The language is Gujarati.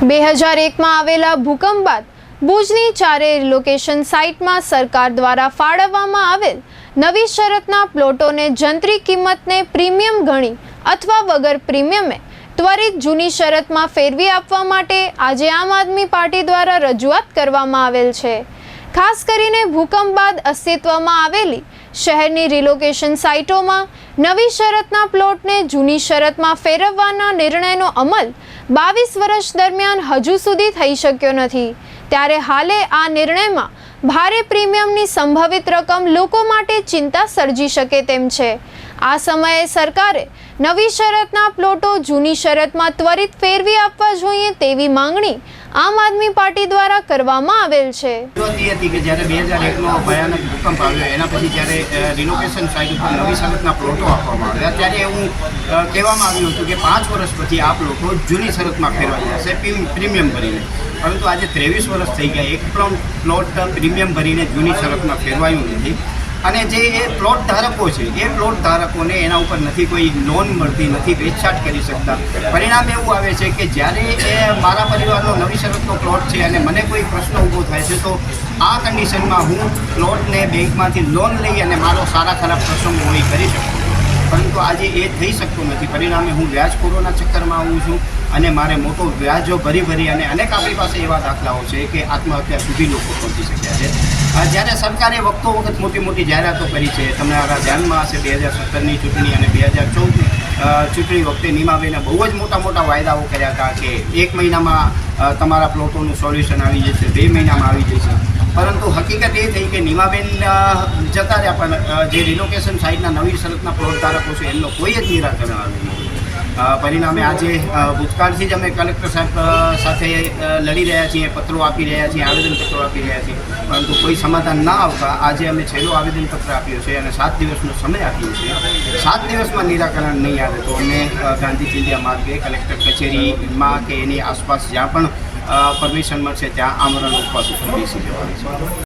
બે હજાર એકમાં આવેલા ભૂકંપ બાદ ભુજની ચારે લોકેશન સાઇટમાં સરકાર દ્વારા ફાળવવામાં આવેલ નવી શરતના પ્લોટોને જંત્રી કિંમતને પ્રીમિયમ ગણી અથવા વગર પ્રીમિયમે ત્વરિત જૂની શરતમાં ફેરવી આપવા માટે આજે આમ આદમી પાર્ટી દ્વારા રજૂઆત કરવામાં આવેલ છે. ખાસ કરીને ભૂકંપ બાદ અસ્તિત્વમાં આવેલી શહેરની રિલોકેશન સાઇટોમાં નવી શરતના પ્લોટને જૂની શરતમાં ફેરવવાના નિર્ણયનો અમલ બાવીસ વર્ષ દરમિયાન હજુ સુધી થઈ શક્યો નથી. ત્યારે હાલે આ નિર્ણયમાં ભારે પ્રીમિયમની સંભવિત રકમ લોકો માટે ચિંતા સર્જી શકે તેમ છે. આ સમયે સરકારે નવી શરતના પ્લોટો જૂની શરતમાં ત્વરિત ફેરવી આપવા જોઈએ તેવી માંગણી આમ આદમી પાર્ટી દ્વારા કરવામાં આવેલ છે. હતી કે જ્યારે બે હજાર એકનો ભયાનક ભૂકંપ આવ્યો, એના પછી જ્યારે રિનોવેશન સાઇટ ઉપર નવી શરતના પ્લોટો આપવામાં આવ્યા કહેવામાં આવ્યું હતું કે પાંચ વર્ષ પછી આ પ્લોટો જૂની શરતમાં ફેરવાઈ જશે પ્રીમિયમ ભરીને. પરંતુ આજે ત્રેવીસ વર્ષ થઈ ગયા એક પણ પ્લોટ પ્રીમિયમ ભરીને જૂની શરતમાં ફેરવાયું નથી. અને જે એ પ્લોટ ધારકો છે, એ પ્લોટ ધારકોને એના ઉપર નથી કોઈ લોન મળતી, નથી વેચછાટ કરી શકતા. પરિણામ એવું આવે છે કે જ્યારે એ મારા પરિવારનો નવી શરતનો પ્લોટ છે અને મને કોઈ પ્રશ્ન ઊભો થાય છે, તો આ કન્ડિશનમાં હું પ્લોટને બેંકમાંથી લોન લઈ અને મારો સારા ખરાબ પ્રસંગ હું કરી શકું. પરંતુ આજે એ થઈ શકતું નથી. પરિણામે હું વ્યાજખોરોના ચક્કરમાં આવું છું અને મારે મોટો વ્યાજો ભરી ભરી અને અનેક આપણી પાસે એવા દાખલાઓ છે કે આત્મહત્યા સુધી લોકો પહોંચી શક્યા છે. જ્યારે સરકારે વખતો વખત મોટી મોટી જાહેરાતો કરી છે, તમને તમારા ધ્યાનમાં હશે બે હજાર સત્તરની ચૂંટણી અને બે હજાર ચૌદની ચૂંટણી વખતે નીમાબેને બહુ જ મોટા મોટા વાયદાઓ કર્યા હતા કે એક મહિનામાં તમારા પ્લોટોનું સોલ્યુશન આવી જશે, બે મહિનામાં આવી જશે. હકીકત એ થઈ કે નીમાબેન જતા રહ્યા, પણ જે રિલોકેશન સાઇટના નવી શરતના પ્લોટ ધારકો છે, એમનો કોઈ જ નિરાકરણ આવ્યું પરિણામે આજે ભૂતકાળથી જ અમે કલેક્ટર સાહેબ સાથે લડી રહ્યા છીએ, પત્રો આપી રહ્યા છીએ, આવેદનપત્રો આપી રહ્યા છીએ. પરંતુ કોઈ સમાધાન ના આવતા આજે અમે છેલ્લો આવેદનપત્ર આપ્યો છે અને સાત દિવસનો સમય આપ્યો છે. સાત દિવસમાં નિરાકરણ નહીં આવે તો અમે ગાંધી ચિંધ્યા માર્ગે કલેક્ટર કચેરીમાં કે એની આસપાસ જ્યાં પણ પરમિશન મળશે ત્યાં આમરણ ઉપવાસ બેસી જવાનું છે.